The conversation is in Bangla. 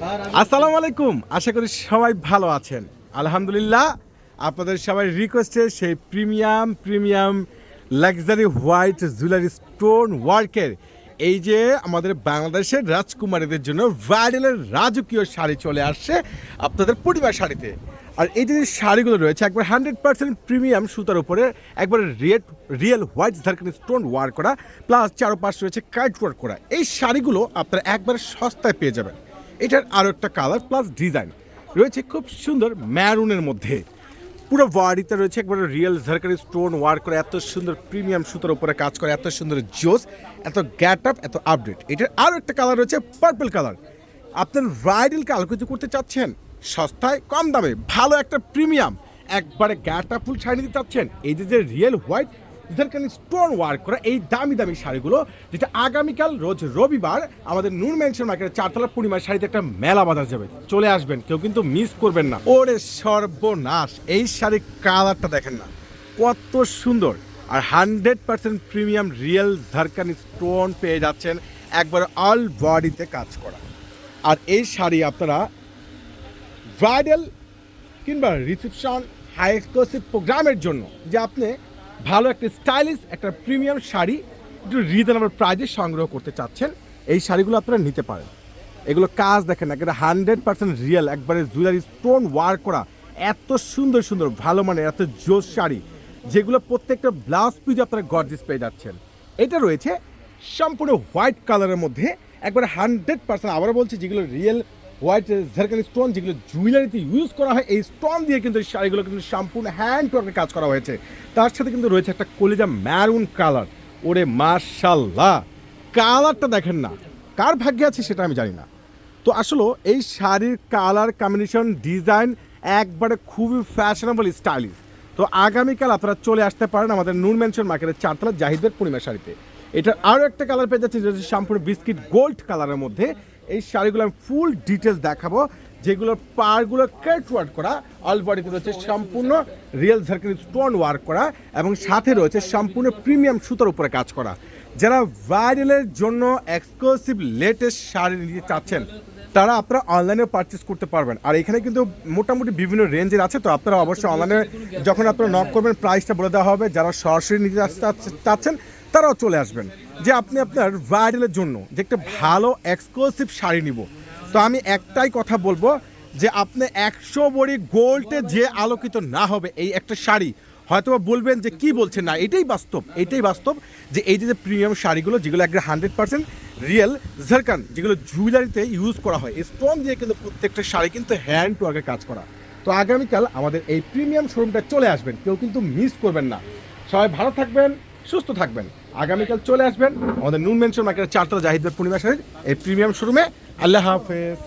আসসালামু আলাইকুম। আশা করি সবাই ভালো আছেন। আলহামদুলিল্লাহ, আপনাদের সবাই রিকোয়েস্টে সেই premium premium luxury white jewellery stone ওয়ার্কের এই যে আমাদের বাংলাদেশের রাজকুমারীদের জন্য ভাইরালের রাজকীয় শাড়ি চলে আসছে আপনাদের পরিবার শাড়িতে। আর এই যে শাড়িগুলো রয়েছে, একবার হান্ড্রেড পার্সেন্ট প্রিমিয়াম সুতার উপরে, একবার রিয়েট রিয়েল হোয়াইট ঝারখানি স্টোন ওয়ার্ক করা প্লাস চারোপাশ রয়েছে কাইট ওয়ার্ক করা। এই শাড়িগুলো আপনারা একবার সস্তায় পেয়ে যাবেন। এটার আরও একটা কালার প্লাস ডিজাইন রয়েছে খুব সুন্দর ম্যারুনের মধ্যে। পুরো বডিতে রয়েছে একবারে রিয়েল ঝারকারি স্টোন ওয়ার্ক করে এত সুন্দর প্রিমিয়াম সুতোর উপরে কাজ করে, এত সুন্দর জোস এত গ্যাট আপ এত আপডেট এটার আরও একটা কালার রয়েছে পার্পল কালার আপনার ব্রাইডালকে আলোকিত করতে চাচ্ছেন, সস্তায়, কম দামে, ভালো একটা প্রিমিয়াম একবারে গ্যাট ফুল শাড়ি নিতে চাচ্ছেন, এই যে রিয়েল হোয়াইট ঝারখানি স্টোন ওয়ার্ক করা এই দামি দামি শাড়িগুলো, যেটা আগামীকাল রোজ রবিবার আমাদের নূর মেনশন মার্কেটের চারতলা পূর্ণিমার শাড়িতে একটা মেলা বাজার যাবে। চলে আসবেন, কেউ কিন্তু মিস করবেন না। ওরে সর্বনাশ, এই শাড়ির কালারটা দেখেন না। কত সুন্দর। আর হান্ড্রেড পার্সেন্ট প্রিমিয়াম রিয়েল ঝারখানি স্টোন পেয়ে যাচ্ছেন একবার অল বডিতে কাজ করা। আর এই শাড়ি আপনারা ব্রাইডাল কিংবা রিসেপশন, হাই এক্সক্লুসিভ প্রোগ্রামের জন্য, যে আপনি ভালো একটা স্টাইলিশ একটা প্রিমিয়াম শাড়ি, একটু রিজনেবল প্রাইজে সংগ্রহ করতে চাচ্ছেন, এই শাড়িগুলো আপনারা নিতে পারেন। এগুলো কাজ দেখেন না এটা হান্ড্রেড পার্সেন্ট রিয়েল একবারে জুয়েলারি স্টোন ওয়ার্ক করা, এত সুন্দর সুন্দর, ভালো মানের, এত জোস শাড়ি, যেগুলো প্রত্যেকটা ব্লাউজ পিস আপনারা গর্জিস পেয়ে যাচ্ছেন। এটা রয়েছে সম্পূর্ণ হোয়াইট কালারের মধ্যে, একবারে হান্ড্রেড পার্সেন্ট আবারও বলছি, যেগুলো রিয়েল হোয়াইট ঝারখানি স্টোন যেগুলো জুয়েলারিতে ইউজ করা হয়, এই স্টোন দিয়ে কিন্তু শাড়িগুলো কিন্তু সম্পূর্ণ হ্যান্ড ওয়ার্কের কাজ করা হয়েছে। তার সাথে কিন্তু রয়েছে একটা কলিজা ম্যারুন কালার ওরে মার্শাল্লাহ কালারটা দেখেন না। কার ভাগ্যে আছে সেটা আমি জানি না। তো আসলে এই শাড়ির কালার কম্বিনেশন ডিজাইন একবারে খুবই ফ্যাশনেবল স্টাইলিশ তো আগামীকাল আপনারা চলে আসতে পারেন আমাদের নূর মেনশন মার্কেটের চারতলা জাহিদের পূর্ণিমা শাড়িতে। এটার আরও একটা কালার পেয়ে যাচ্ছে, যেটা সম্পূর্ণ বিস্কিট গোল্ড কালারের মধ্যে। এই শাড়িগুলো আমি ফুল ডিটেলস দেখাবো। যেগুলোর পারগুলো কাট ওয়ার্ক করা অল বডিতে রয়েছে সম্পূর্ণ রিয়েল ঝারখানি স্টোন ওয়ার্ক করা এবং সাথে রয়েছে সম্পূর্ণ প্রিমিয়াম সুতোর উপরে কাজ করা। যারা ভাইরালের জন্য এক্সক্লুসিভ লেটেস্ট শাড়ি নিতে চাচ্ছেন, তারা আপনারা অনলাইনে পারচেস করতে পারবেন। আর এখানে কিন্তু মোটামুটি বিভিন্ন রেঞ্জের আছে, তো আপনারা অবশ্যই অনলাইনে যখন আপনারা নক করবেন প্রাইসটা বলে দেওয়া হবে। যারা সরাসরি নিতে চাচ্ছেন তারাও চলে আসবেন। যে আপনি আপনার ভাইরালের জন্য যে একটা ভালো এক্সক্লুসিভ শাড়ি নিব। তো আমি একটাই কথা বলব যে আপনি একশো বড়ি গোল্ডে যে আলোকিত না হবে এই একটা শাড়ি হয়তো বলবেন যে কি বলছেন? না, এটাই বাস্তব এটাই বাস্তব যে এই যে প্রিমিয়াম শাড়িগুলো যেগুলো একটা হান্ড্রেড পার্সেন্ট রিয়েল ঝারকান যেগুলো জুয়েলারিতে ইউজ করা হয় স্টোন দিয়ে কিন্তু প্রত্যেকটা শাড়ি কিন্তু হ্যান্ড টু ওয়ার্কে কাজ করা। তো আগামীকাল আমাদের এই প্রিমিয়াম শোরুমটা চলে আসবেন, কেউ কিন্তু মিস করবেন না। সবাই ভালো থাকবেন সুস্থ থাকবেন। আগামীকাল চলে আসবেন আমাদের নুন মেনশন মার্কেটের চারতলা জাহিদের পূর্ণিমা শাহিদ। এই প্রিমিয়াম শোরুমে। আল্লাহ হাফেজ।